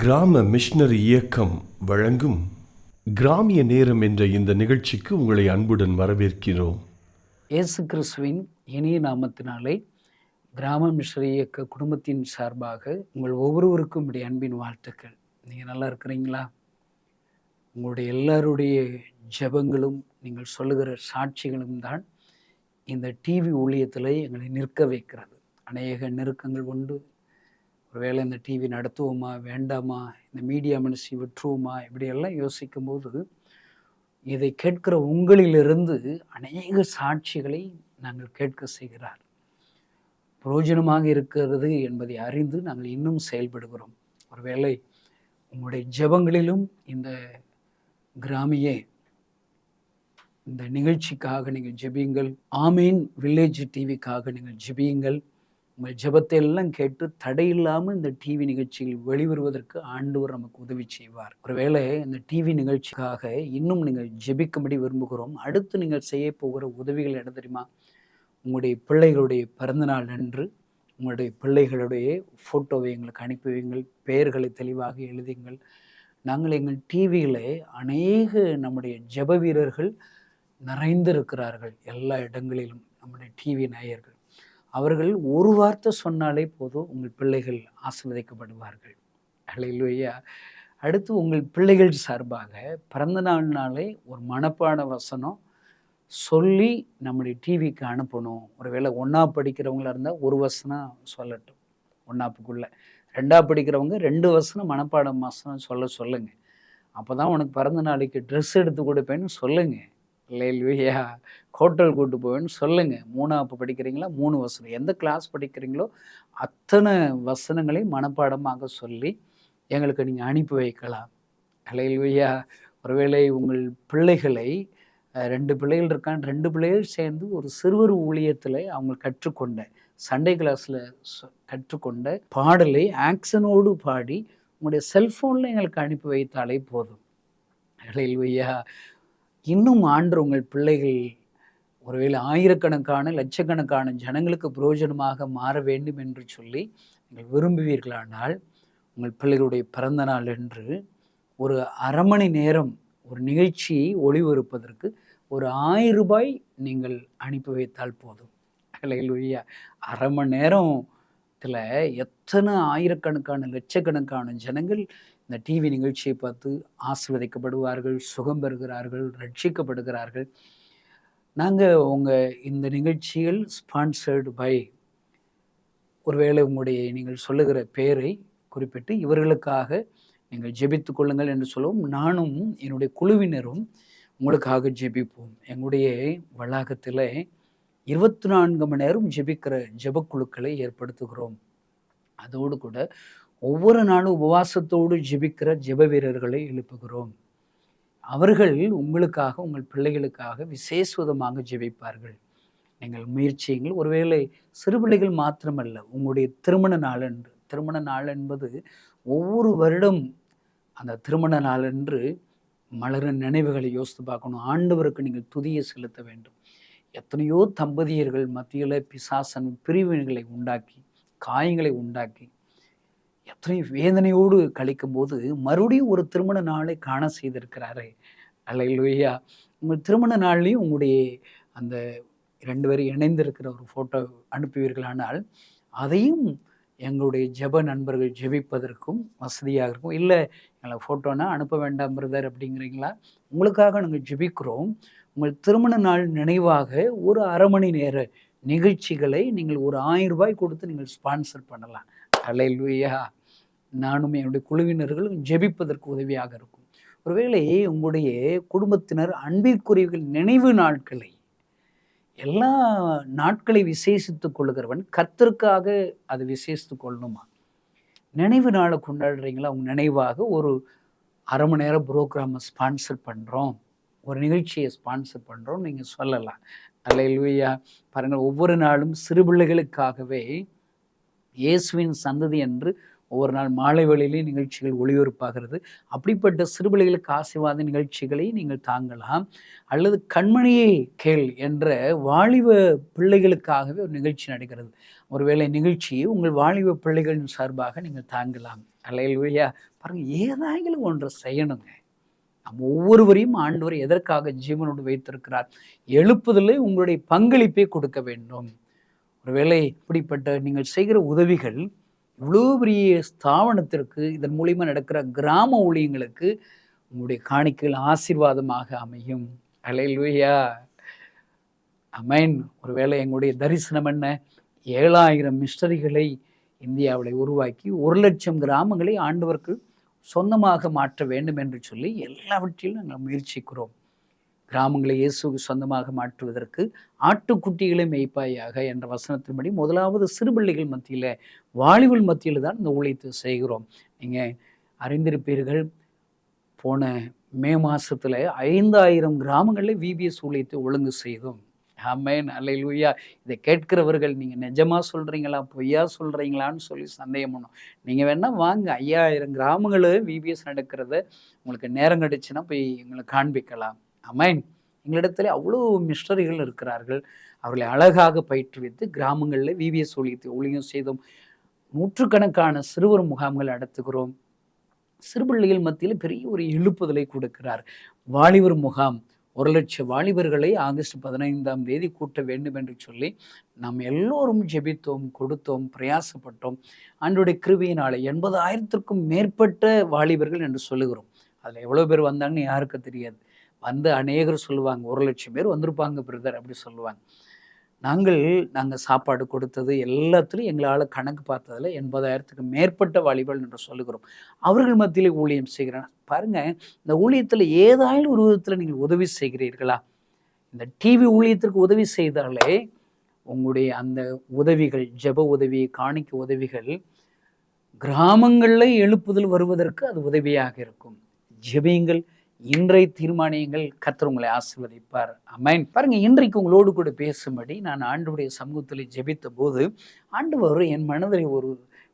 கிராம மிஷனரி இயக்கம் வழங்கும் கிராமிய நேரம் என்ற இந்த நிகழ்ச்சிக்கு உங்களை அன்புடன் வரவேற்கிறோம். இயேசு கிறிஸ்துவின் இனிய நாமத்தினாலே கிராம மிஷனரி இயக்க குடும்பத்தின் சார்பாக உங்கள் ஒவ்வொருவருக்கும் இப்படி அன்பின் வாழ்த்துக்கள். நீங்கள் நல்லா இருக்கிறீங்களா? உங்களுடைய எல்லாருடைய ஜெபங்களும் நீங்கள் சொல்லுகிற சாட்சிகளும் தான் இந்த டிவி ஊழியத்தில் எங்களை நிற்க வைக்கிறது. அநேக நெருக்கங்கள் உண்டு ஒருவேளை இந்த டிவி நடத்துவோமா வேண்டாமா இந்த மீடியா மனுஷி விட்டுருவோமா இப்படியெல்லாம் யோசிக்கும்போது இதை கேட்கிற உங்களிலிருந்து அநேக சாட்சிகளை நாங்கள் கேட்க செய்கிறார். பிரயோஜனமாக இருக்கிறது என்பதை அறிந்து நாங்கள் இன்னும் செயல்படுகிறோம். ஒருவேளை உங்களுடைய ஜெபங்களிலும் இந்த கிராமிய இந்த நிகழ்ச்சிக்காக நீங்கள் ஜெபியுங்கள். ஆமீன். வில்லேஜ் டிவிக்காக நீங்கள் ஜெபியுங்கள். உங்கள் ஜெபத்தை எல்லாம் கேட்டு தடையில்லாமல் இந்த டிவி நிகழ்ச்சியில் வெளிவருவதற்கு ஆண்டவர் நமக்கு உதவி செய்வார். ஒருவேளை இந்த டிவி நிகழ்ச்சிக்காக இன்னும் நீங்கள் ஜெபிக்கும்படி விரும்புகிறோம். அடுத்து நீங்கள் செய்ய போகிற உதவிகள் என்ன தெரியுமா? உங்களுடைய பிள்ளைகளுடைய பிறந்தநாள் அன்று உங்களுடைய பிள்ளைகளுடைய ஃபோட்டோவை எங்களுக்கு அனுப்பி வையுங்கள். பெயர்களை தெளிவாக எழுதுங்கள். நாங்கள் எங்கள் டிவியில் அநேக நம்முடைய ஜெப வீரர்கள் நிறைந்திருக்கிறார்கள். எல்லா இடங்களிலும் நம்முடைய டிவி நேயர்கள் அவர்கள் ஒரு வார்த்தை சொன்னாலே போதும் உங்கள் பிள்ளைகள் ஆசிர்வதிக்கப்படுவார்கள். அலையிலுயா அடுத்து உங்கள் பிள்ளைகள் சார்பாக பிறந்த நாள்னாலே ஒரு மனப்பாட வசனம் சொல்லி நம்முடைய டிவிக்கு அனுப்பணும். ஒருவேளை ஒன்றா படிக்கிறவங்களா இருந்தால் ஒரு வசனம் சொல்லட்டும். ஒன்றாப்புக்குள்ளே ரெண்டா படிக்கிறவங்க ரெண்டு வசனம் மனப்பாடம் வசனம் சொல்ல சொல்லுங்கள் அப்போ தான் உனக்கு பிறந்த நாளைக்கு ட்ரெஸ் எடுத்து கொடுப்பேன்னு சொல்லுங்கள் இல்லையா ஹோட்டல் கூட்டு போவேன்னு சொல்லுங்கள் மூணாப்பு படிக்கிறீங்களா? மூணு வசனம். எந்த கிளாஸ் படிக்கிறீங்களோ அத்தனை வசனங்களையும் மனப்பாடமாக சொல்லி எங்களுக்கு நீங்கள் அனுப்பி வைக்கலாம். இல்லையா ஒருவேளை உங்கள் பிள்ளைகளை ரெண்டு பிள்ளைகள் இருக்கான் ரெண்டு பிள்ளைகள் சேர்ந்து ஒரு சிறுவர் ஊழியத்தில் அவங்க கற்றுக்கொண்ட சண்டே கிளாஸில் கற்றுக்கொண்ட பாடலை ஆக்ஷனோடு பாடி உங்களுடைய செல்ஃபோனில் எங்களுக்கு அனுப்பி வைத்தாலே போதும். இல்லையா இன்னும் ஆண்டு உங்கள் பிள்ளைகள் ஒருவேளை ஆயிரக்கணக்கான லட்சக்கணக்கான ஜனங்களுக்கு பிரயோஜனமாக மாற வேண்டும் என்று சொல்லி நீங்கள் விரும்புவீர்களானால் உங்கள் பிள்ளைகளுடைய பிறந்த நாள் என்று ஒரு அரை மணி நேரம் ஒரு நிகழ்ச்சியை ஒளிபரப்பதற்கு ஒரு ஆயிரம் ரூபாய் நீங்கள் அனுப்பி வைத்தால் போதும். இல்லையா அரை மணி நேரத்தில் எத்தனை ஆயிரக்கணக்கான லட்சக்கணக்கான ஜனங்கள் இந்த டிவி நிகழ்ச்சியை பார்த்து ஆசிர்வதிக்கப்படுவார்கள் சுகம் பெறுகிறார்கள் ரட்சிக்கப்படுகிறார்கள். நாங்கள் உங்கள் இந்த நிகழ்ச்சியில் ஸ்பான்சர்டு பை ஒருவேளை உங்களுடைய நீங்கள் சொல்லுகிற பெயரை குறிப்பிட்டு இவர்களுக்காக நீங்கள் ஜெபித்து கொள்ளுங்கள் என்று சொல்லவும். நானும் என்னுடைய குழுவினரும் உங்களுக்காக ஜெபிப்போம். எங்களுடைய வளாகத்தில் இருபத்தி நான்கு மணி நேரம் ஜெபிக்கிற ஜெபக்குழுக்களை ஏற்படுத்துகிறோம். அதோடு கூட ஒவ்வொரு நாளும் உபவாசத்தோடு ஜெபிக்கிற ஜெப வீரர்களை எழுப்புகிறோம். அவர்கள் உங்களுக்காக உங்கள் பிள்ளைகளுக்காக விசேஷமாக ஜெபிப்பார்கள். நீங்கள் முயற்சியுங்கள். ஒருவேளை சிறு பிள்ளைகள் மாத்திரமல்ல உங்களுடைய திருமண நாளன்று திருமண நாள் என்பது ஒவ்வொரு வருடம் அந்த திருமண நாளன்று மலரின் நினைவுகளை யோசித்து பார்க்கணும். ஆண்டவருக்கு நீங்கள் துதியை செலுத்த வேண்டும். எத்தனையோ தம்பதியர்கள் மத்தியில் பிசாசன் பிரிவினைகளை உண்டாக்கி காயங்களை உண்டாக்கி எத்தனை வேதனையோடு கழிக்கும்போது மறுபடியும் ஒரு திருமண நாளை காண செய்திருக்கிறாரே. அல்லையா உங்கள் திருமண நாள்லேயும் உங்களுடைய அந்த ரெண்டு பேரும் இணைந்திருக்கிற ஒரு ஃபோட்டோ அனுப்புவீர்களானால் அதையும் எங்களுடைய ஜெப நண்பர்கள் ஜெபிப்பதற்கும் வசதியாக இருக்கும் இல்லை எங்களை ஃபோட்டோனா அனுப்ப வேண்டாம் பிரதர் அப்படிங்கிறீங்களா? உங்களுக்காக நாங்கள் ஜெபிக்கிறோம். உங்கள் திருமண நாள் நினைவாக ஒரு அரை மணி நேர நிகழ்ச்சிகளை நீங்கள் ஒரு ஆயிரம் ரூபாய் கொடுத்து நீங்கள் ஸ்பான்சர் பண்ணலாம். அலையிலுயா நானும் என்னுடைய குழுவினர்களும் ஜெபிப்பதற்கு உதவியாக இருக்கும். ஒருவேளை உங்களுடைய குடும்பத்தினர் அன்பிற்குரியவர்கள் நினைவு நாட்களை எல்லா நாட்களை விசேஷித்துக் கொள்ளுகிறவன் கர்த்தருக்காக அதை விசேஷித்துக் கொள்ளணுமா? நினைவு நாளை கொண்டாடுறீங்களா? அவங்க நினைவாக ஒரு அரை மணி நேரம் ப்ரோக்ராமை ஸ்பான்சர் பண்ணுறோம் ஒரு நிகழ்ச்சியை ஸ்பான்சர் பண்ணுறோம் நீங்கள் சொல்லலாம். அல்லையா பாருங்கள் ஒவ்வொரு நாளும் சிறு பிள்ளைகளுக்காகவே இயேசுவின் சந்ததி என்று ஒவ்வொரு நாள் மாலை வேளையிலே நிகழ்ச்சிகள் ஒளிபரப்பாகிறது. அப்படிப்பட்ட சிறுபிள்ளைகளுக்கு ஆசீர்வாத நிகழ்ச்சிகளை நீங்கள் தாங்கலாம். அல்லது கண்மணியே கேள் என்ற வாலிப பிள்ளைகளுக்காகவே ஒரு நிகழ்ச்சி நடக்கிறது ஒருவேளை நிகழ்ச்சியை உங்கள் வாலிப பிள்ளைகளின் சார்பாக நீங்கள் தாங்கலாம். அலையில்வையா பாருங்கள் ஏதாயிலும் ஒன்று செய்யணுங்க. நம்ம ஒவ்வொருவரையும் ஆண்டவர் எதற்காக ஜீவனோடு வைத்திருக்கிறார்? எழுப்புதலே உங்களுடைய பங்களிப்பை கொடுக்க வேண்டும். ஒருவேளை இப்படிப்பட்ட நீங்கள் செய்கிற உதவிகள் இவ்வளோ பெரிய ஸ்தாபனத்திற்கு இதன் மூலியமா நடக்கிற கிராம ஊழியங்களுக்கு உங்களுடைய காணிக்கைகள் ஆசீர்வாதமாக அமையும். அலையிலுயா அமேன் ஒருவேளை எங்களுடைய தரிசனம் என்ன? ஏழாயிரம் மிஸ்டரிகளை இந்தியாவில் உருவாக்கி ஒரு லட்சம் கிராமங்களை ஆண்டவருக்கு சொந்தமாக மாற்ற வேண்டும் என்று சொல்லி எல்லாவற்றிலும் நாங்கள் முயற்சிக்கிறோம். கிராமங்களை இயேசுக்கு சொந்தமாக மாற்றுவதற்கு ஆட்டுக்குட்டிகளை மெய்ப்பாயாக என்ற வசனத்தின்படி முதலாவது சிறுபிள்ளைகள் மத்தியில் வாலிபல் மத்தியில் தான் இந்த ஊழியத்தை செய்கிறோம். நீங்கள் அறிந்திருப்பீர்கள் போன மே மாதத்தில் ஐந்தாயிரம் கிராமங்களில் விபிஎஸ் ஊழியத்தை ஒழுங்கு செய்தோம். ஆமேன் அல்லையா இதை கேட்கிறவர்கள் நீங்கள் நிஜமாக சொல்கிறீங்களா பொய்யா சொல்கிறீங்களான்னு சொல்லி சந்தேகம் பண்ணும். நீங்கள் வேணால் வாங்க ஐயாயிரம் கிராமங்களும் விபிஎஸ் நடக்கிறத உங்களுக்கு நேரம் கிடச்சுன்னா போய் எங்களை காண்பிக்கலாம். அமேன் எங்களிடத்துல அவ்வளோ மிஸ்டரிகள் இருக்கிறார்கள். அவர்களை அழகாக பயிற்றுவித்து கிராமங்களில் விவிஎஸ் ஊழியத்தை ஊழியம் செய்தோம். நூற்றுக்கணக்கான சிறுவர் முகாம்கள் நடத்துகிறோம். சிறுபிள்ளைகள் மத்தியில் பெரிய ஒரு எழுப்புதலை கொடுக்கிறார். வாலிபர் முகாம். ஒரு லட்சம் வாலிபர்களை ஆகஸ்ட் பதினைந்தாம் தேதி கூட்ட வேண்டும் என்று சொல்லி நாம் எல்லோரும் ஜெபித்தோம் கொடுத்தோம் பிரயாசப்பட்டோம். அன்றைய கிருபியினாலே எண்பதாயிரத்திற்கும் மேற்பட்ட வாலிபர்கள் என்று சொல்லுகிறோம். அதில் எவ்வளோ பேர் வந்தாங்கன்னு யாருக்கு தெரியாது. வந்து அநேகர் சொல்லுவாங்க ஒரு லட்சம் பேர் வந்திருப்பாங்க பிரதர் அப்படி சொல்லுவாங்க. நாங்கள் நாங்கள் சாப்பாடு கொடுத்தது எல்லாத்துலையும் எங்களால் கணக்கு பார்த்ததில் எண்பதாயிரத்துக்கு மேற்பட்ட வாலிபர்கள் என்று சொல்லுகிறோம். அவர்கள் மத்தியிலே ஊழியம் செய்கிறேன் பாருங்கள் இந்த ஊழியத்தில் ஏதாயும் ஒரு விதத்தில் நீங்கள் உதவி செய்கிறீர்களா? இந்த டிவி ஊழியத்திற்கு உதவி செய்தாலே உங்களுடைய அந்த உதவிகள் ஜெப உதவி காணிக்க உதவிகள் கிராமங்களில் எழுப்புதல் வருவதற்கு அது உதவியாக இருக்கும். ஜெபியுங்கள். இன்றைய தீர்மானியங்கள் கர்த்தர் உங்களை ஆசிர்வதிப்பார். அமேன் பாருங்க இன்றைக்கு உங்களோடு கூட பேசும்படி நான் ஆண்டுடைய சமூகத்தில் ஜெபித்த போது ஆண்டவர் என் மனதில் ஒரு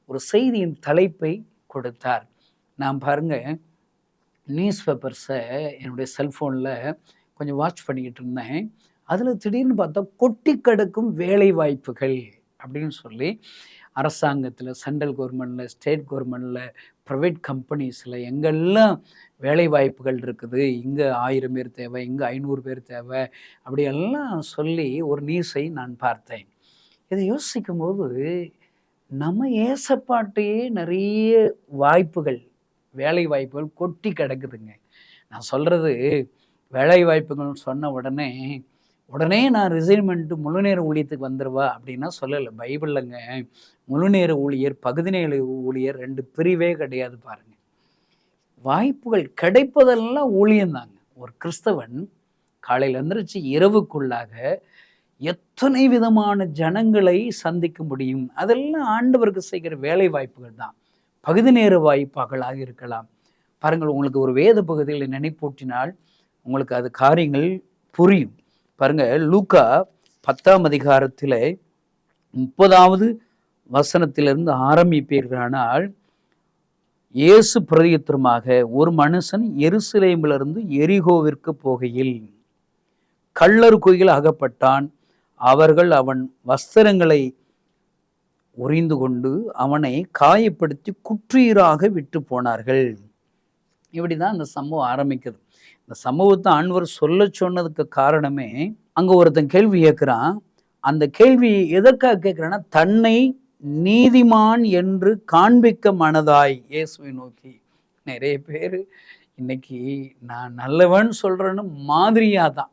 ஒரு செய்தியின் தலைப்பை கொடுத்தார். நான் பாருங்க நியூஸ் பேப்பர்ஸை என்னுடைய செல்ஃபோனில் கொஞ்சம் வாட்ச் பண்ணிக்கிட்டு இருந்தேன். அதில் திடீர்னு பார்த்தா கொட்டி கிடக்கும் வேலை வாய்ப்புகள் அப்படின்னு சொல்லி அரசாங்கத்தில் சென்ட்ரல் கவர்மெண்டில் ஸ்டேட் கவர்மெண்டில் ப்ரைவேட் கம்பெனிஸில் எங்கெல்லாம் வேலை வாய்ப்புகள் இருக்குது? இங்கே ஆயிரம் பேர் தேவை இங்கே ஐநூறு பேர் தேவை அப்படியெல்லாம் சொல்லி ஒரு நியூஸை நான் பார்த்தேன். இதை யோசிக்கும் போது நம்ம ஏசப்பாட்டையே நிறைய வாய்ப்புகள் வேலை வாய்ப்புகள் கொட்டி கிடக்குதுங்க. நான் சொல்கிறது வேலை வாய்ப்புகள்னு சொன்ன உடனே உடனே நான் ரிசைன்மெண்ட்டு முழுநேர ஊழியத்துக்கு வந்துடுவா அப்படின்னா சொல்லலை. பைபிளில்ங்க முழுநேர ஊழியர் பகுதி நேர ஊழியர் ரெண்டு பிரிவே கிடையாது பாருங்கள் வாய்ப்புகள் கிடைப்பதெல்லாம் ஊழியம்தாங்க ஒரு கிறிஸ்தவன் காலையில் எந்திரிச்சு இரவுக்குள்ளாக எத்தனை விதமான ஜனங்களை சந்திக்க முடியும்? அதெல்லாம் ஆண்டவருக்கு செய்கிற வேலை வாய்ப்புகள் தான். பகுதி நேர வாய்ப்பாகளாக இருக்கலாம். பாருங்கள் உங்களுக்கு ஒரு வேத பகுதியில் நினைப்பூட்டினால் உங்களுக்கு அது காரியங்கள் புரியும். பாருங்க லூக்கா பத்தாம் அதிகாரத்தில் முப்பதாவது வசனத்திலிருந்து ஆரம்பிப்பீர்களானால் இயேசு பிரதியுத்தரமாக ஒரு மனுஷன் எருசலேமிலிருந்து எரிகோவிற்கு போகையில் கள்ளர் குயில் அகப்பட்டான். அவர்கள் அவன் வஸ்திரங்களை உறிந்து கொண்டு அவனை காயப்படுத்தி குற்றீராக விட்டு போனார்கள். இப்படி தான் அந்த சம்பவம் ஆரம்பிக்குது. இந்த சம்பவத்தை சொல்ல சொன்னதுக்கு காரணமே அங்கே ஒருத்தன் கேள்வி கேட்குறான். அந்த கேள்வி எதற்காக கேட்குறான்னா தன்னை நீதிமான் என்று காண்பிக்க மனதாய் இயேசுவை நோக்கி. நிறைய பேர் இன்னைக்கு நான் நல்லவன் சொல்கிறேன்னு மாதிரியாக தான்.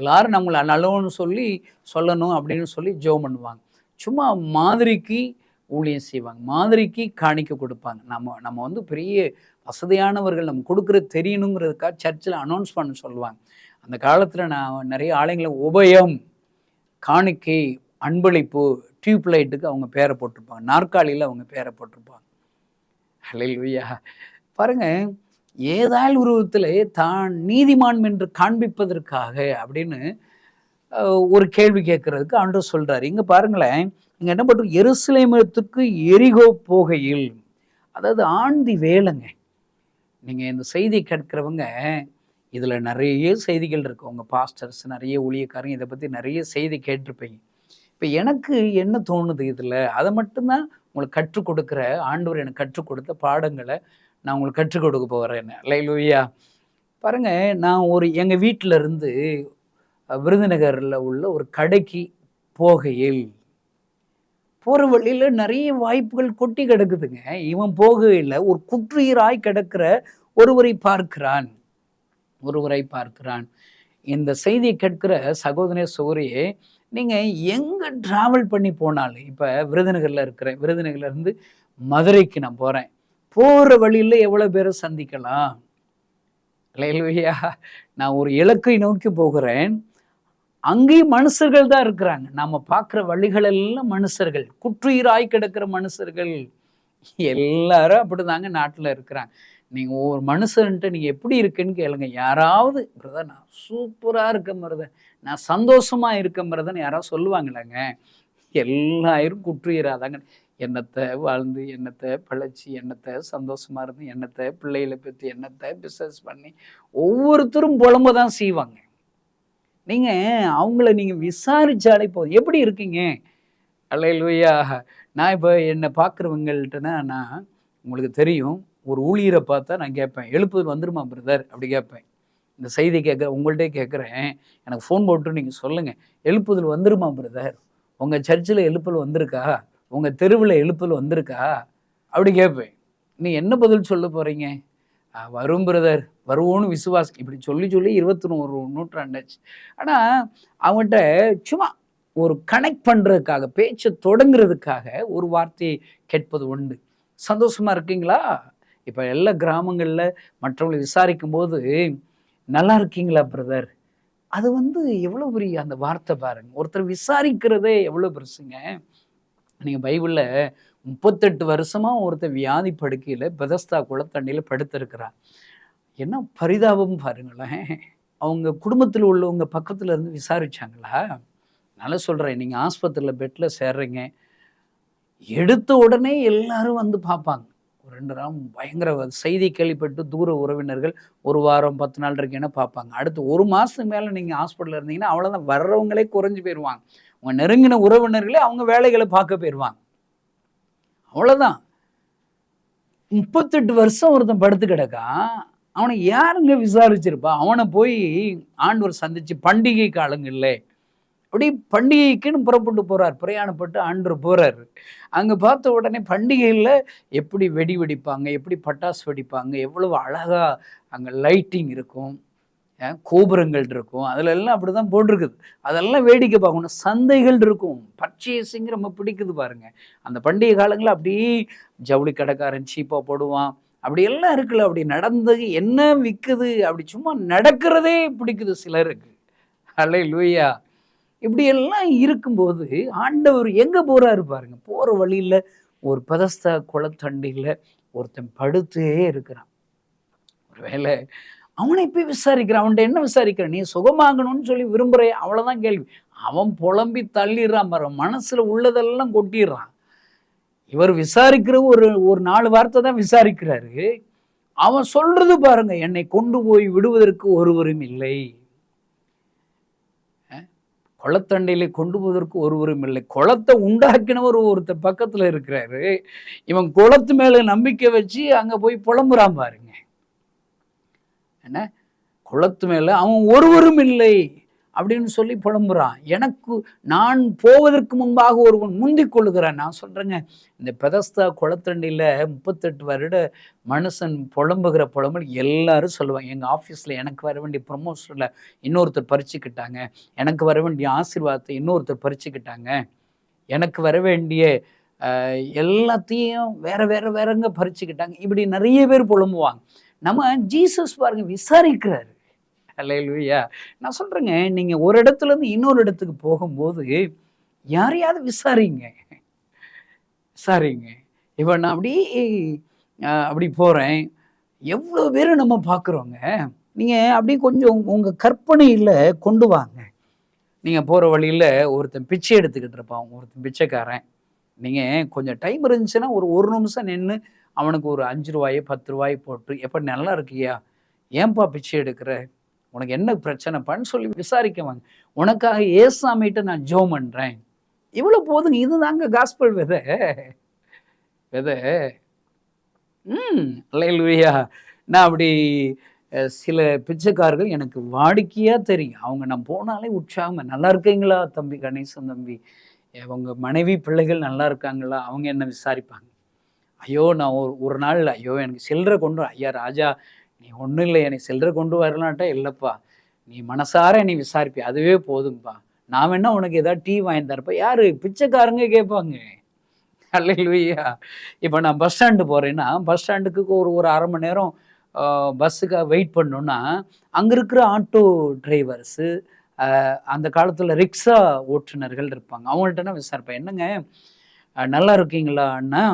எல்லாரும் நம்மளை நல்லவன்னு சொல்லி சொல்லணும் அப்படின்னு சொல்லி ஜோ பண்ணுவாங்க. சும்மா மாதிரிக்கு ஊழியம் செய்வாங்க. மாதிரிக்கு காணிக்க கொடுப்பாங்க. நம்ம நம்ம வந்து பெரிய வசதியானவர்கள் நம்ம கொடுக்குறது தெரியணுங்கிறதுக்காக சர்ச்சில் அனௌன்ஸ் பண்ண சொல்லுவாங்க. அந்த காலத்தில் நான் நிறைய ஆலயங்களை உபயம் காணிக்கை அன்பளிப்பு டியூப் லைட்டுக்கு அவங்க பேரை போட்டிருப்பாங்க. நாற்காலியில் அவங்க பேரை போட்டிருப்பாங்க. ஹalleluya. பாருங்க ஏதால் உருவத்தில் தான் நீதிமான் என்று காண்பிப்பதற்காக அப்படின்னு ஒரு கேள்வி கேட்கறதுக்கு அன்று சொல்கிறார் இங்கே பாருங்களேன் இங்கே என்ன பண்ணுறோம் எருசலேமத்துக்கு எரிகோ போகையில் அதாவது ஆண்டி வேலைங்க நீங்கள் இந்த செய்தி கேட்கிறவங்க இதில் நிறைய செய்திகள் இருக்கு. உங்கள் பாஸ்டர்ஸ் நிறைய ஊழியக்காரங்க இதை பற்றி நிறைய செய்தி கேட்டிருப்பீங்க. இப்போ எனக்கு என்ன தோணுது இதில்? அதை மட்டும்தான் உங்களுக்கு கற்றுக் கொடுக்குற ஆண்டவர் எனக்கு கற்றுக் கொடுத்த பாடங்களை நான் உங்களுக்கு கற்றுக் கொடுக்க போகிறேன் லைலூயா பாருங்கள் நான் ஒரு எங்கள் வீட்டில் இருந்து விருதுநகரில் உள்ள ஒரு கடைக்கு போகையில் போகிற வழியில் நிறைய வாய்ப்புகள் கொட்டி கிடக்குதுங்க. இவன் போகையில் ஒரு குற்றுயிராய் கிடக்கிற ஒருவரை பார்க்கிறான். ஒருவரை பார்க்கிறான். இந்த செய்தியை கேட்கிற சகோதரே சோரியே நீங்கள் எங்கே ட்ராவல் பண்ணி போனாலும் இப்போ விருதுநகரில் இருக்கிறேன் விருதுநகர்லேருந்து மதுரைக்கு நான் போகிறேன் போகிற வழியில் எவ்வளோ பேரை சந்திக்கலாம்? இல்லையா நான் ஒரு இலக்கை நோக்கி போகிறேன். அங்கேயும் மனுஷர்கள் தான் இருக்கிறாங்க. நம்ம பார்க்குற வழிகள் எல்லாம் மனுஷர்கள். குற்றுயிராய் கிடக்கிற மனுஷர்கள். எல்லாரும் அப்படிதாங்க நாட்டில் இருக்கிறாங்க. நீங்கள் ஒவ்வொரு மனுஷன்ட்டு நீங்கள் எப்படி இருக்குன்னு கேளுங்க. யாராவது பிரதர் நான் சூப்பராக இருக்க மருதன் நான் சந்தோஷமாக இருக்க மருதன் யாராவது சொல்லுவாங்களாங்க. எல்லாரும் குற்றுயிராதாங்க எண்ணத்தை வாழ்ந்து எண்ணத்தை பிழைச்சி எண்ணத்தை சந்தோஷமாக இருந்து எண்ணத்தை பிள்ளைகளை பற்றி எண்ணத்தை பிஸ்னஸ் பண்ணி ஒவ்வொருத்தரும் புலம்ப தான் செய்வாங்க. நீங்கள் அவங்கள நீங்கள் விசாரித்தாலே போதும். எப்படி இருக்கீங்க? அல்லையா நான் இப்போ என்னை பார்க்குறவங்கள்ட்டனா நான் உங்களுக்கு தெரியும் ஒரு ஊழியரை பார்த்தா நான் கேட்பேன் எழுப்புதல் வந்துருமா பிரதர் அப்படி கேட்பேன். இந்த செய்தி கேட்குற உங்கள்கிட்டே கேட்குறேன். எனக்கு ஃபோன் போட்டு நீங்கள் சொல்லுங்கள் எழுப்புதல் வந்துருமா பிரதர் உங்கள் சர்ச்சில் எழுப்பல் வந்திருக்கா? உங்கள் தெருவில் எழுப்புதல் வந்திருக்கா? அப்படி கேட்பேன். நீ என்ன பதில் சொல்ல போகிறீங்க வரும் பிரதர் வருவோன்னு விசுவாஸ் இப்படி சொல்லி சொல்லி இருபத்தி ஒரு நூற்றாண்டாச்சு. ஆனால் அவன்கிட்ட சும்மா ஒரு கனெக்ட் பண்ணுறதுக்காக பேச்சை தொடங்குறதுக்காக ஒரு வார்த்தையை கேட்பது உண்டு. சந்தோஷமா இருக்கீங்களா? இப்போ எல்லா கிராமங்களில் மற்றவங்களை விசாரிக்கும் போது நல்லா இருக்கீங்களா பிரதர் அது வந்து எவ்வளோ பெரிய அந்த வார்த்தை பாருங்க. ஒருத்தர் விசாரிக்கிறதே எவ்வளோ பெருசுங்க. நீங்கள் பைபிளில் முப்பத்தெட்டு வருஷமாக ஒருத்தர் வியாதி படுக்கையில் பெதஸ்தா குளத்தண்ணியில் படுத்திருக்கிறார் என்ன பரிதாபம் பாருங்களேன். அவங்க குடும்பத்தில் உள்ளவங்க பக்கத்தில் இருந்து விசாரிச்சாங்களா? நல்லா சொல்கிறேன் நீங்கள் ஆஸ்பத்திரியில் பெட்டில் சேர்றீங்க. எடுத்த உடனே எல்லாரும் வந்து பார்ப்பாங்க. ஒரு ரெண்டு நாள் பயங்கர செய்தி கேள்விப்பட்டு தூர உறவினர்கள் ஒரு வாரம் பத்து நாள் இருக்கேன்னு பார்ப்பாங்க. அடுத்து ஒரு மாதத்துக்கு மேலே நீங்கள் ஹாஸ்பிட்டலில் இருந்தீங்கன்னா அவ்வளோதான் வர்றவங்களே குறைஞ்சு போயிடுவாங்க உங்கள் நெருங்கின உறவினர்களே அவங்க வேலைகளை பார்க்க போயிடுவாங்க அவ்வளோதான் முப்பத்தெட்டு வருஷம் ஒருத்தன் படுத்து கிடக்கான் அவனை யாருங்க விசாரிச்சிருப்பா? அவனை போய் ஆண்டவர் சந்திச்சு பண்டிகை காலங்கள்ல அப்படி பண்டிகைக்குன்னு புறப்பட்டு போகிறார் பிரயாணப்பட்டு ஆண்டவர் போகிறார் அங்கே பார்த்த உடனே பண்டிகையில் எப்படி வெடி வெடிப்பாங்க எப்படி பட்டாசு வெடிப்பாங்க எவ்வளவு அழகாக அங்கே லைட்டிங் இருக்கும். கோபுரங்கள் இருக்கும். அதுல எல்லாம் அப்படிதான் போட்டிருக்குது. அதெல்லாம் வேடிக்கை பார்க்கணும். சந்தைகள் இருக்கும். பர்ச்சேசிங் ரொம்ப பிடிக்குது பாருங்க. அந்த பண்டிகை காலங்களில் அப்படியே ஜவுளி கடைக்காரன் சீப்பாக போடுவான். அப்படி எல்லாம் இருக்குல்ல. அப்படி நடந்தது என்ன விற்குது அப்படி சும்மா நடக்கிறதே பிடிக்குது சிலருக்கு. அல்ல லூயா இப்படியெல்லாம் இருக்கும்போது ஆண்டவர் எங்கே போகிறாரு பாருங்க. போகிற வழியில் ஒரு பதஸ்த குளத்தண்டியில் ஒருத்தன் படுத்தே இருக்கிறான். ஒருவேளை அவனை போய் விசாரிக்கிறான் அவன்கிட்ட என்ன விசாரிக்கிறான் நீ சுகமாகணும்னு சொல்லி விரும்புகிற அவ்வளோதான் கேள்வி. அவன் புலம்பி தள்ளிடுறான் பாரு. மனசில் உள்ளதெல்லாம் கொட்டிடுறான். இவர் விசாரிக்கிற ஒரு ஒரு நாலு வார்த்தை தான் விசாரிக்கிறாரு. அவன் சொல்றது பாருங்க என்னை கொண்டு போய் விடுவதற்கு ஒருவரும் இல்லை. அஹ், குளத்தண்டையில கொண்டு போவதற்கு ஒருவரும் இல்லை. குளத்தை உண்டாக்கினவர் ஒருத்தர் பக்கத்துல இருக்கிறாரு. இவன் குளத்து மேலே நம்பிக்கை வச்சு அங்கே போய் புலம்புறான் பாருங்க. என்ன? குளத்து மேலே அவன் ஒருவரும் இல்லை அப்படின்னு சொல்லி புலம்புறான். எனக்கு நான் போவதற்கு முன்பாக ஒருவன் முந்திக் கொள்ளுகிறான். நான் சொல்கிறேங்க இந்த பெதஸ்தா குளத்தண்டியில் முப்பத்தெட்டு வருட மனுஷன் புலம்புகிற புலம்பல் எல்லாரும் சொல்லுவாங்க. எங்கள் ஆஃபீஸில் எனக்கு வர வேண்டிய ப்ரொமோஷனில் இன்னொருத்தர் பறிச்சுக்கிட்டாங்க. எனக்கு வர வேண்டிய ஆசீர்வாதத்தை இன்னொருத்தர் பறிச்சுக்கிட்டாங்க. எனக்கு வர வேண்டிய எல்லாத்தையும் வேற வேற வேறங்க பறிச்சுக்கிட்டாங்க. இப்படி நிறைய பேர் புலம்புவாங்க. நம்ம ஜீசஸ் பாருங்க விசாரிக்கிறாரு. அல்லையா நான் சொல்றேங்க நீங்க ஒரு இடத்துல இருந்து இன்னொரு இடத்துக்கு போகும்போது யாரையாவது விசாரிங்க. விசாரிங்க. இப்போ நான் அப்படி அப்படி போறேன். எவ்வளோ பேரை நம்ம பார்க்குறோங்க? நீங்கள் அப்படியே கொஞ்சம் உங்கள் கற்பனையில் கொண்டு வாங்க. நீங்கள் போகிற வழியில் ஒருத்தன் பிச்சை எடுத்துக்கிட்டு இருப்பான் ஒருத்தன் பிச்சைக்காரன். நீங்கள் கொஞ்சம் டைம் இருந்துச்சுன்னா ஒரு ஒரு நிமிஷம் நின்று அவனுக்கு ஒரு அஞ்சு ரூபாயோ பத்து ரூபாயை போட்டு எப்போ நல்லா இருக்கியா? ஏன்பா பிச்சை எடுக்கிற? உனக்கு என்ன பிரச்சனைப்பான்னு சொல்லி விசாரிக்க வாங்க உனக்காக ஏசாமிட்ட நான் ஜோ பண்ணுறேன் இவ்வளோ போதுங்க. இதுதாங்க காஸ்பல் விதை. விதை. ம் லூயா நான் அப்படி சில பிச்சைக்காரர்கள் எனக்கு வாடிக்கையாக தெரியும். அவங்க நான் போனாலே உற்சாகம் நல்லா இருக்கீங்களா தம்பி கணேசன் தம்பி? அவங்க மனைவி பிள்ளைகள் நல்லா இருக்காங்களா? அவங்க என்ன விசாரிப்பாங்க. ஐயோ நான் ஒரு ஒரு நாள் ஐயோ எனக்கு செல்ற கொண்டு ஐயா ராஜா நீ ஒன்றும் இல்லை எனக்கு செல்ற கொண்டு வரலான்ட்டா இல்லைப்பா. நீ மனசார நீ விசாரிப்பி அதுவே போதும்ப்பா நான் வேணா உனக்கு ஏதாவது டீ வாங்கி தரப்பா. யாரு? பிச்சைக்காரங்க கேட்பாங்க. அல்லையா இப்போ நான் பஸ் ஸ்டாண்டு போகிறேன்னா பஸ் ஸ்டாண்டுக்கு ஒரு ஒரு அரை மணி நேரம் பஸ்ஸுக்கு வெயிட் பண்ணோன்னா அங்கே இருக்கிற ஆட்டோ டிரைவர்ஸு அந்த காலத்தில் ரிக்ஷா ஓட்டுநர்கள் இருப்பாங்க. அவங்கள்ட்ட நான் விசாரிப்பேன். என்னங்க? நல்லா இருக்கீங்களா அண்ணா?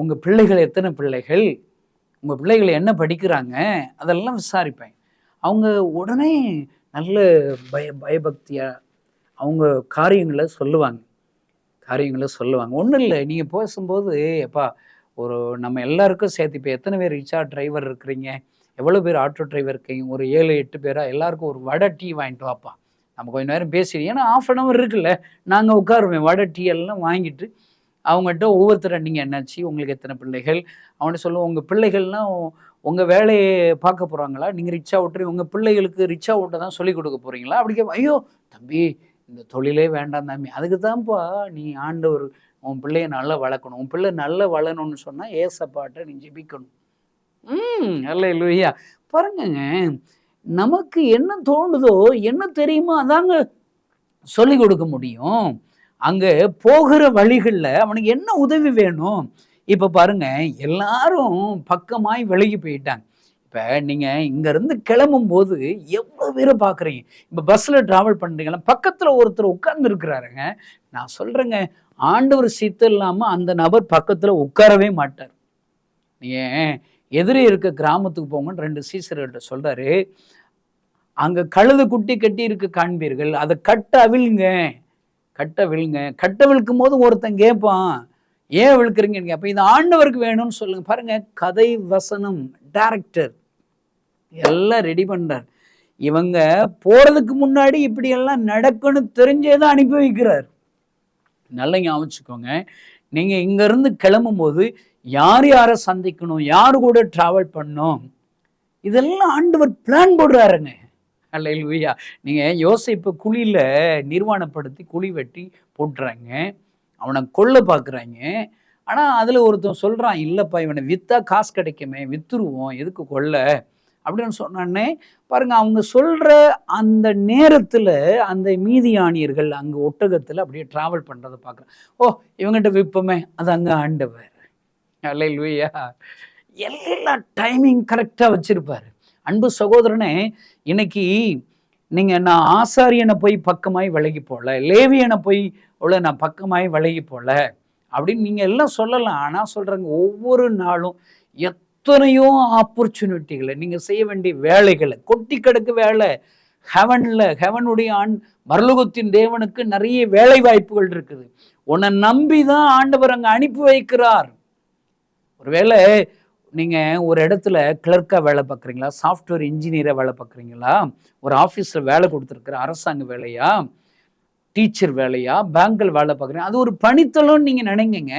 உங்கள் பிள்ளைகள் எத்தனை பிள்ளைகள்? உங்கள் பிள்ளைகள் என்ன படிக்கிறாங்க? அதெல்லாம் விசாரிப்பேன். அவங்க உடனே நல்ல பய பயபக்தியாக அவங்க காரியங்களை சொல்லுவாங்க. காரியங்களை சொல்லுவாங்க. ஒன்றும் இல்லை. நீங்கள் பேசும்போது எப்பா ஒரு நம்ம எல்லாருக்கும் சேர்த்து இப்போ எத்தனை பேர் ரிக்ஷா டிரைவர் இருக்கிறீங்க? எவ்வளோ பேர் ஆட்டோ டிரைவர் இருக்கீங்க? ஒரு ஏழு எட்டு பேராக எல்லாருக்கும் ஒரு வடை டீ வாங்கிட்டு வாப்பா. நம்ம கொஞ்ச நேரம் பேசிடுவோம் ஏன்னா ஆஃப் அன் ஹவர் இருக்குல்ல. நாங்கள் உட்காருவேன் வடை டீ எல்லாம் வாங்கிட்டு அவங்ககிட்ட ஒவ்வொருத்தரை நீங்கள் என்னாச்சு? உங்களுக்கு எத்தனை பிள்ளைகள்? அவன்கிட்ட சொல்லுவோம் உங்கள் பிள்ளைகள்லாம் உங்கள் வேலையை பார்க்க போகிறாங்களா நீங்கள் ரிக்ஷா விட்டுறீங்க உங்கள் பிள்ளைகளுக்கு ரிக்ஷா ஓட்ட தான் சொல்லிக் கொடுக்க போகிறீங்களா அப்படி ஐயோ தம்பி இந்த தொழிலே வேண்டாம் தம்பி. அதுக்கு தான்ப்பா நீ ஆண்டவர் உன் பிள்ளைய நல்லா வளர்க்கணும். உன் பிள்ளை நல்லா வளரணும்னு சொன்னால் ஏசப்பாட்டை நீ ஜெபிக்கணும். ம் அல்ல இல்லையா பாருங்கங்க நமக்கு என்ன தோணுதோ என்ன தெரியுமோ அதாங்க சொல்லிக் கொடுக்க முடியும். அங்கே போகிற வழிகளில் அவனுக்கு என்ன உதவி வேணும்? இப்போ பாருங்க எல்லாரும் பக்கமாய் விலகி போயிட்டாங்க. இப்போ நீங்கள் இங்கேருந்து கிளம்பும்போது எவ்வளோ பேரை பார்க்குறீங்க இப்போ பஸ்ஸில் ட்ராவல் பண்ணுறீங்களா பக்கத்தில் ஒருத்தர் உட்கார்ந்துருக்கிறாருங்க. நான் சொல்கிறேங்க ஆண்டவர் சித்தம் இல்லாமல் அந்த நபர் பக்கத்தில் உட்காரவே மாட்டார். ஏன்? எதிரே இருக்க கிராமத்துக்கு போங்கன்னு ரெண்டு சீசர்கள்ட்ட சொல்கிறாரு அங்கே கழுது குட்டி கட்டி இருக்க காண்பீர்கள். அதை கட்ட அவிழ்ங்க. கட்ட விழுங்க. கட்ட விழுக்கும் போது ஒருத்தன் கேட்பான் ஏன் விழுக்கிறீங்கன்னு கேட்பேன். இது ஆண்டவருக்கு வேணும்னு சொல்லுங்க. பாருங்க கதை வசனம் டேரக்டர் எல்லாம் ரெடி பண்ணுறார் இவங்க போறதுக்கு முன்னாடி இப்படியெல்லாம் நடக்கும்னு தெரிஞ்சே தான் அனுப்பி வைக்கிறார். நல்லா ஞாபகம் நீங்கள் நீங்க இங்க இருந்து கிளம்பும் போது யார் யாரை சந்திக்கணும் யாரு கூட டிராவல் பண்ணணும் இதெல்லாம் ஆண்டவர் பிளான் போடுறாருங்க. அல்ல இல்லையா நீங்கள் யோசிப்பு குழியில் நிர்வாணப்படுத்தி குழி வெட்டி போட்டுறாங்க. அவனை கொல்ல பார்க்குறாங்க ஆனால் அதில் ஒருத்தன் சொல்கிறான் இல்லைப்பா இவனை விற்றா காசு கிடைக்குமே விற்றுருவோம் எதுக்கு கொல்ல? அப்படின்னு சொன்னானே பாருங்க அவங்க சொல்கிற அந்த நேரத்தில் அந்த மீதியானியர்கள் அங்கே ஒட்டகத்தில் அப்படியே ட்ராவல் பண்ணுறதை பார்க்குறேன் ஓ இவங்ககிட்ட விற்போமே அது அங்கே ஆண்டவர். அல்ல இல்லையா எல்லா டைமிங் கரெக்டாக வச்சுருப்பார். அன்பு சகோதரனே இன்னைக்கு நீங்க நான் ஆசாரியனை போய் பக்கமாய் விலகி போல லேவியனை போய் உள்ள நான் பக்கமாய் விலகி போல அப்படின்னு நீங்க எல்லாம் சொல்லலாம். ஆனா சொல்றேங்க ஒவ்வொரு நாளும் எத்தனையோ ஆப்பர்ச்சுனிட்டிகளை நீங்க செய்ய வேண்டிய வேலைகளை கொட்டி கிடக்கு வேலை ஹெவனில் ஹெவனுடைய ஆண் மரலுகத்தின் தேவனுக்கு நிறைய வேலை வாய்ப்புகள் இருக்குது. உன்னை நம்பி தான் ஆண்டவர் அங்கே அனுப்பி வைக்கிறார். ஒருவேளை நீங்கள் ஒரு இடத்துல கிளர்க்காக வேலை பார்க்குறீங்களா? சாஃப்ட்வேர் இன்ஜினியராக வேலை பார்க்குறீங்களா? ஒரு ஆஃபீஸில் வேலை கொடுத்துருக்குற அரசாங்க வேலையா? டீச்சர் வேலையா? பேங்கில் வேலை பார்க்குறீங்க. அது ஒரு பணித்தளம்னு நீங்கள் நினைங்க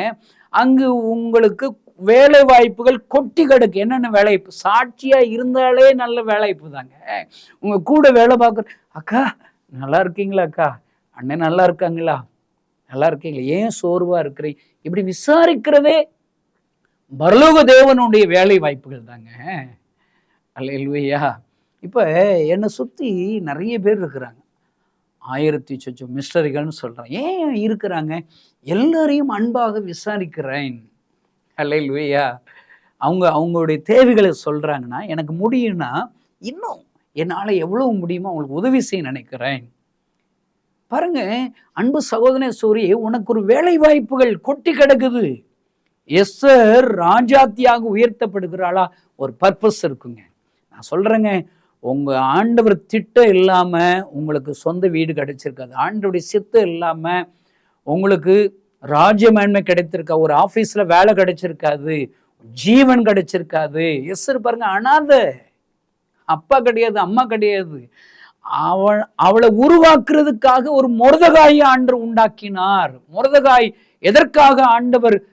அங்கு உங்களுக்கு வேலை வாய்ப்புகள் கொட்டி கிடக்கு. என்னென்ன வேலைவாய்ப்பு? சாட்சியாக இருந்தாலே நல்ல வேலைவாய்ப்பு தாங்க. உங்கள் கூட வேலை பார்க்குற அக்கா நல்லா இருக்கீங்களா அக்கா? அண்ணன் நல்லா இருக்காங்களா? நல்லா இருக்கீங்களா? ஏன் சோர்வாக இருக்கிறீங்க இப்படி விசாரிக்கிறதே பரலோக தேவனுடைய வேலை வாய்ப்புகள் தாங்க. அல்லையா இப்போ என்னை சுற்றி நிறைய பேர் இருக்கிறாங்க. ஆயிரத்தி சொச்சம் மிஸ்டரிகள்னு சொல்கிறேன் ஏன் இருக்கிறாங்க? எல்லாரையும் அன்பாக விசாரிக்கிறேன். அல்லையா அவங்க அவங்களுடைய தேவைகளை சொல்கிறாங்கன்னா எனக்கு முடியும்னா இன்னும் என்னால் எவ்வளவு முடியுமோ அவங்களுக்கு உதவி செய்ய நினைக்கிறேன். பாருங்க அன்பு சகோதர சூரிய உனக்கு ஒரு வேலை வாய்ப்புகள் கொட்டி கிடக்குது. எஸ்ஸர் ராஜாத்தியாக உயர்த்தப்படுகிறாளா? ஒரு பர்பஸ் இருக்குங்க. நான் சொல்கிறேங்க உங்கள் ஆண்டவர் திட்டம் இல்லாமல் உங்களுக்கு சொந்த வீடு கிடைச்சிருக்காது. ஆண்டவருடைய சித்தம் இல்லாமல் உங்களுக்கு ராஜ்யமேன்மை கிடைத்திருக்கா? ஒரு ஆஃபீஸில் வேலை கிடைச்சிருக்காது. ஜீவன் கிடைச்சிருக்காது. எஸ்ஸர் பாருங்க அனாத. அப்பா கிடையாது அம்மா கிடையாது. அவள் அவளை உருவாக்குறதுக்காக ஒரு முரதகாயை ஆண்டவர் உண்டாக்கினார். முருதகாய் எதற்காக ஆண்டவர்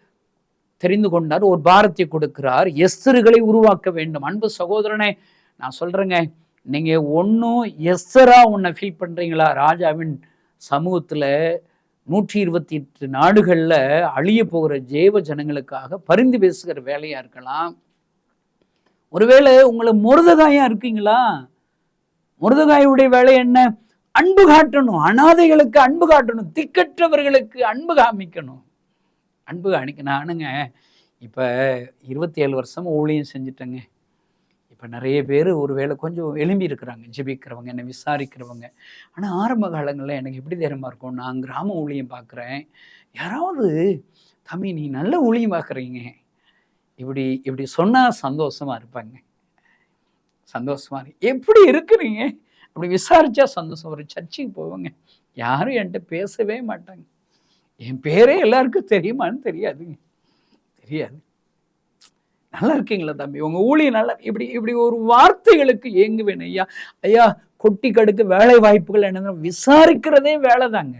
தெரிந்து கொண்டார் ஒரு பாரத்தை கொடுக்கிறார் எஸ்தர்களை உருவாக்க வேண்டும். அன்பு சகோதரனே நான் சொல்கிறேங்க நீங்கள் ஒன்றும் எஸ்தராக உன்னை ஃபீல் பண்ணுறீங்களா ராஜாவின் சமூகத்தில் நூற்றி இருபத்தி எட்டு நாடுகளில் அழிய போகிற ஜேவ ஜனங்களுக்காக பரிந்து பேசுகிற வேலையாக இருக்கலாம். ஒருவேளை உங்களை முருதகாயாக இருக்கீங்களா? முருதகாயுடைய வேலை என்ன? அன்பு காட்டணும் அனாதைகளுக்கு அன்பு காட்டணும் திக்கற்றவர்களுக்கு அன்பு காமிக்கணும். அன்பு காணிக்க நானுங்க இப்போ இருபத்தி ஏழு வருஷம் ஊழியம் செஞ்சுட்டேங்க. இப்போ நிறைய பேர் ஒருவேளை கொஞ்சம் எழும்பி இருக்கிறாங்க ஜெபிக்கிறவங்க என்னை விசாரிக்கிறவங்க. ஆனால் ஆரம்ப காலங்களில் எனக்கு எப்படி தைரியமாக இருக்கும்? நான் கிராம ஊழியம் பார்க்குறேன் யாராவது தம்பி நீ நல்ல ஊழியம் பார்க்குறீங்க இப்படி இப்படி சொன்னால் சந்தோஷமாக இருப்பாங்க. சந்தோஷமாக இருக்கு எப்படி இருக்கிறீங்க? அப்படி விசாரிச்சா சந்தோஷம் ஒரு சர்ச்சுக்கு போவாங்க. யாரும் என்கிட்ட பேசவே மாட்டாங்க. என் பேரே எல்லாருக்கும் தெரியுமான்னு தெரியாதுங்க தெரியாது. நல்லா இருக்கீங்களா தம்பி? உங்கள் ஊழிய நல்லா இப்படி இப்படி ஒரு வார்த்தைகளுக்கு ஏங்குவேன் ஐயா. ஐயா கொட்டி கடுக்கு வேலை வாய்ப்புகள் என்ன விசாரிக்கிறதே வேலை தாங்க.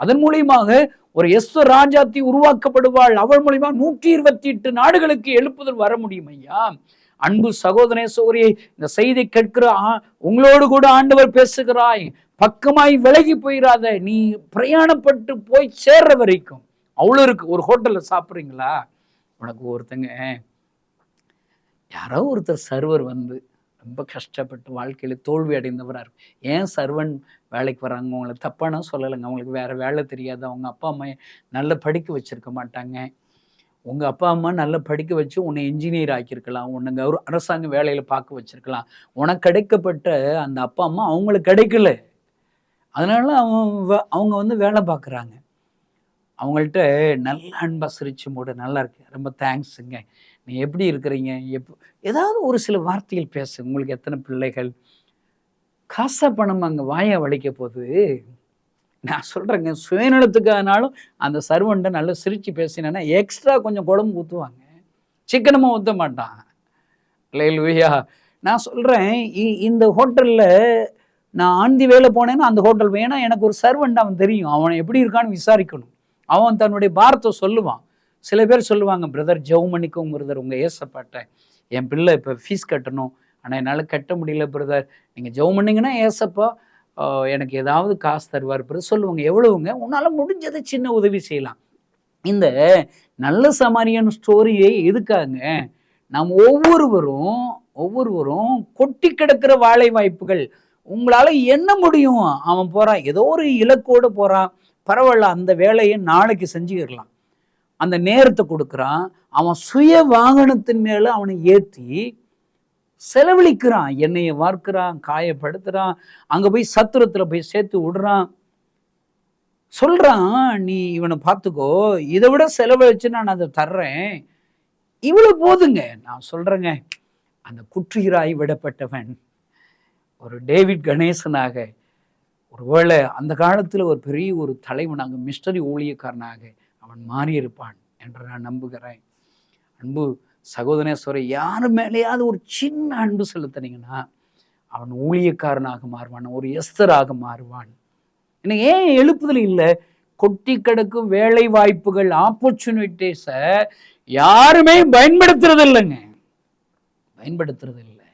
அதன் மூலியமாக ஒரு எஸ்வ ராஜாத்தி உருவாக்கப்படுவாள். அவள் மூலியமாக நூற்றி இருபத்தி எட்டு நாடுகளுக்கு எழுப்புதல் வர முடியும் ஐயா. அன்பு சகோதரே சோரியை இந்த செய்தி கேட்கிற ஆ- உங்களோடு கூட ஆண்டவர் பேசுகிறாய். பக்கமாய் விலகி போயிடாத நீ பிரயாணப்பட்டு போய் சேர்ற வரைக்கும். அவ்வளோ இருக்கு ஒரு ஹோட்டலில் சாப்பிட்றீங்களா? உனக்கு ஒருத்தங்க யாரோ ஒருத்தர் சர்வர் வந்து ரொம்ப கஷ்டப்பட்டு வாழ்க்கையில் தோல்வி அடைந்தவராக இருக்கும் ஏன் சர்வன் வேலைக்கு வராங்க? அவங்கள தப்பான சொல்லலைங்க. அவங்களுக்கு வேறு வேலை தெரியாது. அவங்க அப்பா அம்மா நல்லா படிக்க வச்சிருக்க மாட்டாங்க. உங்கள் அப்பா அம்மா நல்லா படிக்க வச்சு உன்னை இன்ஜினியர் ஆக்கியிருக்கலாம். உன்னை ஒரு அரசாங்க வேலையில் பார்க்க வச்சுருக்கலாம். உனக்கு கிடைக்கப்பட்ட அந்த அப்பா அம்மா அவங்களுக்கு கிடைக்கல. அதனால அவங்க அவங்க வந்து வேலை பார்க்குறாங்க. அவங்கள்ட்ட நல்ல அன்பாக சிரிச்சு மூட. நல்லா இருக்கு. ரொம்ப தேங்க்ஸுங்க நீ எப்படி இருக்கிறீங்க? எப் ஏதாவது ஒரு சில வார்த்தைகள் பேசு. உங்களுக்கு எத்தனை பிள்ளைகள்? காசா பணம் அங்கே வாயை வலிக்க போகுது. நான் சொல்கிறேங்க சுயநலத்துக்காகனாலும் அந்த சர்வன்ட்டை நல்லா சிரித்து பேசினேன்னா எக்ஸ்ட்ரா கொஞ்சம் குழம்பு ஊற்றுவாங்க சிக்கனமாக ஊற்ற மாட்டான். லேலுயா நான் சொல்கிறேன் இந்த ஹோட்டலில் நான் ஆந்தி வேலை போனேன்னா அந்த ஹோட்டல் வேணா எனக்கு ஒரு சர்வெண்ட் அவன் தெரியும். அவனை எப்படி இருக்கான்னு விசாரிக்கணும். அவன் தன்னுடைய பாரத்தை சொல்லுவான். சில பேர் சொல்லுவாங்க பிரதர் ஜெவமணிக்கும் பிரதர் உங்கள் ஏசப்பாட்ட. என் பிள்ளை இப்போ ஃபீஸ் கட்டணும். ஆனால் என்னால் கட்ட முடியல பிரதர் நீங்கள் ஜெபம் பண்ணீங்கன்னா ஏசப்பா எனக்கு ஏதாவது காசு தருவார் பிறகு சொல்லுவாங்க. எவ்வளவுங்க? உன்னால் முடிஞ்சதை சின்ன உதவி செய்யலாம். இந்த நல்ல சமாரியன் ஸ்டோரியை எதுக்காங்க நாம் ஒவ்வொருவரும் ஒவ்வொருவரும் கொட்டி கிடக்கிற வாழை வாய்ப்புகள். உங்களால் என்ன முடியும்? அவன் போகிறான் ஏதோ ஒரு இலக்கோடு போகிறான் பரவாயில்ல அந்த வேலையை நாளைக்கு செஞ்சுக்கிடலாம். அந்த நேரத்தை கொடுக்குறான். அவன் சுய வாகனத்தின் மேலே அவனை ஏற்றி செலவழிக்கிறான் எண்ணெயை வார்க்கிறான் காயப்படுத்துகிறான் அங்கே போய் சத்திரத்தில் போய் சேர்த்து விடுறான். சொல்கிறான் நீ இவனை பார்த்துக்கோ இதை விட செலவழிச்சு நான் அதை தர்றேன். இவ்வளோ போதுங்க. நான் சொல்கிறேங்க அந்த குற்றுயிராய் விடப்பட்டவன் ஒரு டேவிட் கணேசனாக ஒருவேளை அந்த காலத்தில் ஒரு பெரிய ஒரு தலைவனாக மிஸ்டரி ஊழியக்காரனாக அவன் மாறியிருப்பான் என்று நான் நம்புகிறேன். அன்பு சகோதரேஸ்வரர் யார் மேலேயாவது ஒரு சின்ன அன்பு செலுத்தினீங்கன்னா அவன் ஊழியக்காரனாக மாறுவான் ஒரு எஸ்தராக மாறுவான். எனக்கு ஏன் எழுப்புதல் இல்லை? கொட்டி கிடக்கும் வேலை வாய்ப்புகள் ஆப்பர்ச்சுனிட்டிஸை யாருமே பயன்படுத்துறது இல்லைங்க. பயன்படுத்துறது இல்லை.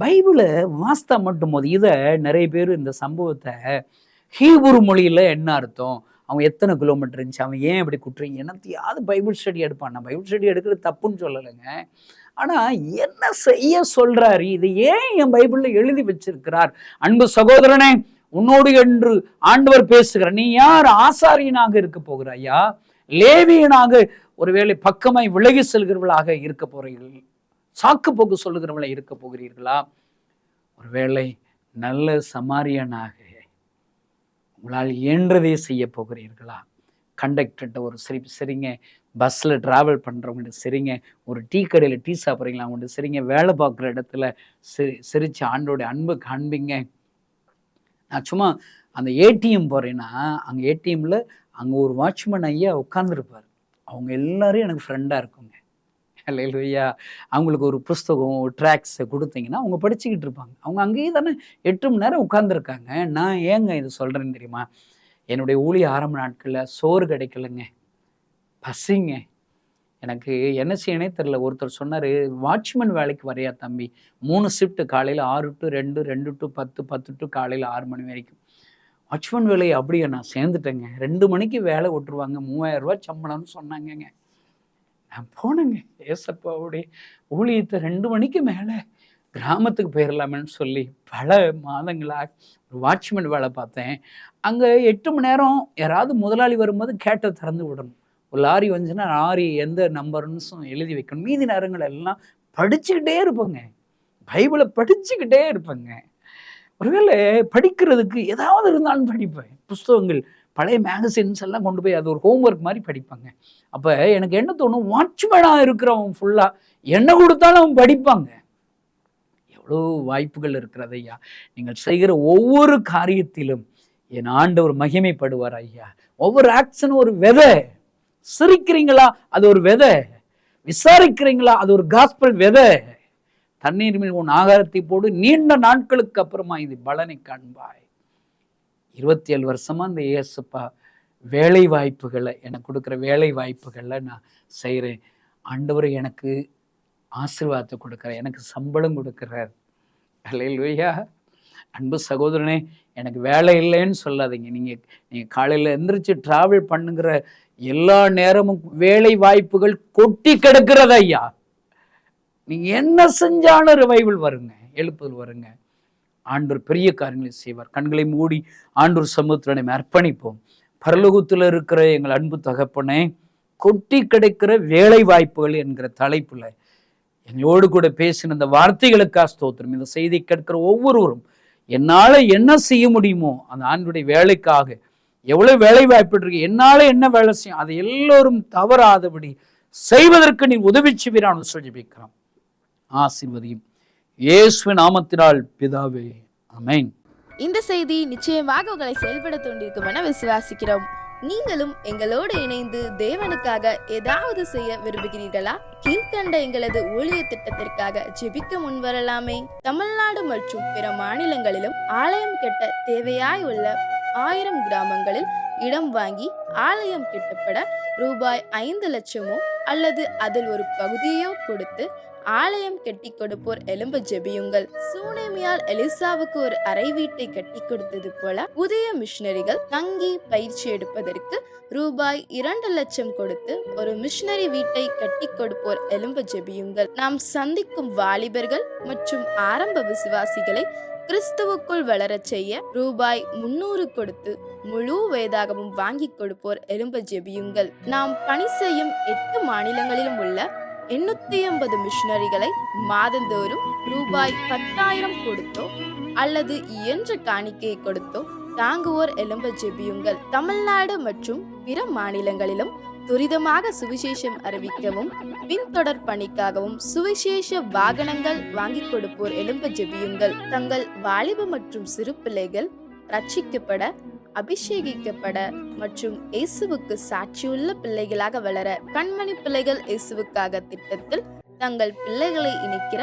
பைபிளை வாஸ்தா மட்டும் போது இதை நிறைய பேர் இந்த சம்பவத்தை ஹீபுரு மொழியில் என்ன அர்த்தம்? அவன் எத்தனை கிலோமீட்டர் இருந்துச்சு? அவன் ஏன் இப்படி குற்றீங்க? என்னத்தையாவது பைபிள் ஸ்டடி எடுப்பான். நான் பைபிள் ஸ்டடி எடுக்கிறது தப்புன்னு சொல்லலைங்க. ஆனால் என்ன செய்ய சொல்றாரு? இது ஏன் என் பைபிளில் எழுதி வச்சிருக்கிறார்? அன்பு சகோதரனே உன்னோடு என்று ஆண்டவர் பேசுகிறார். நீ யார்? ஆசாரியனாக இருக்க போகிறாயா லேவியனாக ஒருவேளை பக்கமாய் விலகி செல்கிறவர்களாக இருக்க போறீர்கள் சாக்கு போக்கு சொல்லுகிறவளாக இருக்க போகிறீர்களா? ஒருவேளை நல்ல சமாரியனாக உங்களால் இயன்றதே செய்ய போகிறீர்களா? கண்டக்டர்கிட்ட ஒரு சிரிப்பு சரிங்க. பஸ்ஸில் ட்ராவல் பண்ணுறவங்கள்ட்ட சரிங்க. ஒரு டீ கடையில் டீ சாப்பிட்றீங்களா? அவங்கள்ட்ட சரிங்க. வேலை பார்க்குற இடத்துல சிரி சிரித்து ஆண்டோடைய அன்பு காண்பீங்க. நான் சும்மா அந்த ஏடிஎம் போகிறேன்னா அங்கே ஏடிஎம்மில் அங்கே ஒரு வாட்ச்மேன் ஐயா உட்காந்துருப்பார் அவங்க எல்லோரும் எனக்கு ஃப்ரெண்டாக இருக்குங்க. இல்லையா அவங்களுக்கு ஒரு புஸ்தகம் ட்ராக்ஸை கொடுத்தீங்கன்னா அவங்க படிச்சுக்கிட்டு இருப்பாங்க. அவங்க அங்கேயே தானே எட்டு மணி நேரம் உட்காந்துருக்காங்க நான் ஏங்க இது சொல்கிறேன்னு தெரியுமா? என்னுடைய ஊழிய ஆரம்ப நாட்களில் சோறு கிடைக்கலங்க. பசிங்க. எனக்கு என்ன செய்யனே தெரில ஒருத்தர் சொன்னார் வாட்ச்மேன் வேலைக்கு வரையா தம்பி? மூணு ஷிஃப்ட் காலையில் ஆறு டு ரெண்டு ரெண்டு டு பத்து பத்து டு காலையில் ஆறு மணி வரைக்கும். வாட்ச்மேன் வேலையை அப்படியே? நான் சேர்ந்துட்டேங்க. ரெண்டு மணிக்கு வேலை விட்டுருவாங்க. மூவாயிரம் ரூபா சம்பளம்னு சொன்னாங்கங்க. நான் போனேங்க. ஏசப்பாவுடைய ஊழியத்தை ரெண்டு மணிக்கு மேலே கிராமத்துக்கு போயிடலாமேன்னு சொல்லி பல மாதங்களாக ஒரு வாட்ச்மேன் வேலை பார்த்தேன். அங்கே எட்டு மணி நேரம் யாராவது முதலாளி வரும்போது கேட்டை திறந்து விடணும். ஒரு லாரி வந்துச்சுன்னா லாரி எந்த நம்பர்னு எழுதி வைக்கணும். மீதி நேரங்கள் எல்லாம் படிச்சுக்கிட்டே இருப்பேங்க. பைபிளை படிச்சுக்கிட்டே இருப்பேங்க. ஒருவேளை படிக்கிறதுக்கு ஏதாவது இருந்தாலும் படிப்பேன். புஸ்தகங்கள் பழைய மேகசின்ஸ் எல்லாம் கொண்டு போய் அது ஒரு ஹோம்ஒர்க் மாதிரி படிப்பாங்க. அப்போ எனக்கு என்ன தோணும்? வாட்ச்மேனாக இருக்கிறவன் ஃபுல்லாக என்ன கொடுத்தாலும் அவன் படிப்பாங்க. எவ்வளோ வாய்ப்புகள் இருக்கிறது ஐயா. நீங்கள் செய்கிற ஒவ்வொரு காரியத்திலும் என் ஆண்டவர் மகிமைப்படுவார் ஐயா. ஒவ்வொரு ஆக்ஷனும் ஒரு விதை. சிரிக்கிறீங்களா? அது ஒரு விதை. விசாரிக்கிறீங்களா? அது ஒரு காஸ்பல் விதை. தண்ணீர் மேல் உன் ஆகாரத்தை போடு. நீண்ட நாட்களுக்கு அப்புறமா இது பலனை காண்பாய். இருபத்தி ஏழு வருஷமாக அந்த இயேசுப்பா வேலை வாய்ப்புகளை எனக்கு கொடுக்குற வேலை வாய்ப்புகளை நான் செய்கிறேன் ஆண்டவர் எனக்கு ஆசீர்வாதத்தை கொடுக்குறார் எனக்கு சம்பளம் கொடுக்குறார். அல்லையா அன்பு சகோதரனே எனக்கு வேலை இல்லைன்னு சொல்லாதீங்க. நீங்கள் நீங்கள் காலையில் எந்திரிச்சு ட்ராவல் பண்ணுங்கிற எல்லா நேரமும் வேலை வாய்ப்புகள் கொட்டி கிடக்கிறது ஐயா. நீங்க என்ன செஞ்சாலும் ரிவைவல் வருங்க எழுப்புதல் வருங்க. ஆண்டவர் பெரிய காரியங்களை செய்வார். கண்களை மூடி ஆண்டூர் சமூகத்தில் நம்ம அர்ப்பணிப்போம். பரலோகத்தில் இருக்கிற எங்கள் அன்பு தகப்பனே கொட்டி கிடைக்கிற வேலை வாய்ப்புகள் என்கிற தலைப்பில் எங்களோடு கூட பேசின இந்த வார்த்தைகளுக்காக ஸ்தோத்திரம். இந்த செய்தி கேட்கிற ஒவ்வொருவரும் என்னால் என்ன செய்ய முடியுமோ அந்த ஆண்டுடைய வேலைக்காக எவ்வளோ வேலை வாய்ப்பு இருக்கு என்னால் என்ன வேலை செய்யும் அதை எல்லோரும் தவறாதபடி செய்வதற்கு நீ உதவி செய்வீரான்னு சொல்லி வைக்கிறான் ஆசிர்வதியும். இயேசுவின் நாமத்தினால் பிதாவே அமேன் இந்த செய்தி நிச்சயமாக உங்களை செயல்பட தூண்டிருக்கும் என விசுவாசிக்கிறோம். நீங்களும் எங்களோடு இணைந்து தேவனுக்காக ஏதாவது செய்ய விரும்புகிறீர்களா? கீழ்கண்ட எங்களது ஊழிய திட்டத்திற்காக ஜெபிக்க முன்வரலாமே. தமிழ்நாடு மற்றும் பிற மாநிலங்களிலும் ஆலயம் கட்ட தேவையாய் உள்ள ஆயிரம் கிராமங்களில் இடம் வாங்கி ஆலயம் கட்டப்பட ரூபாய் ஐந்து லட்சமோ அல்லது அதில் ஒரு பகுதியோ கொடுத்து ஆலயம் கட்டி கொடுப்போர் எலும்பு ஜெபியுங்கள். சூனேமியால் எலிசாவுக்கு ஒரு அறை வீட்டை கட்டி கொடுத்தது போல புதிய மிஷினரிகள் தங்கி பயிற்சி எடுப்பதற்கு ரூபாய் இரண்டு லட்சம் கொடுத்து ஒரு மிஷினரி வீட்டை கட்டி கொடுப்போர் எலும்பு ஜெபியுங்கள். நாம் சந்திக்கும் வாலிபர்கள் மற்றும் ஆரம்ப விசுவாசிகளை கிறிஸ்துவுக்குள் வளரச் செய்ய ரூபாய் முன்னூறு கொடுத்து முழு வேதாகமும் வாங்கி கொடுப்போர் எலும்பு ஜெபியுங்கள். நாம் பணி செய்யும் எட்டு மாநிலங்களிலும் உள்ள எண்ணூத்தி ஐம்பது மிஷினரிகளை மாதந்தோறும் ரூபாய் பத்தாயிரம் கொடுத்தோ அல்லது இயன்ற காணிக்கையை கொடுத்தோ தாங்குவோர் எலும்ப ஜெபியுங்கள். தமிழ்நாடு மற்றும் பிற மாநிலங்களிலும் துரிதமாக சுவிசேஷம் அறிவிக்கவும் பின்தொடர் பணிக்காகவும் சுவிசேஷ வாகனங்கள் வாங்கி கொடுப்போர் எலும்ப ஜெபியுங்கள். தங்கள் வாலிப மற்றும் சிறு பிள்ளைகள் ரட்சிக்கப்பட அபிஷேகிக்கப்பட மற்றும் இயேசுவுக்கு சாட்சியுள்ள பிள்ளைகளாக வளர கண்மணி பிள்ளைகள் இயேசுவுக்காக திட்டத்தில் தங்கள் பிள்ளைகளை இணைக்கிற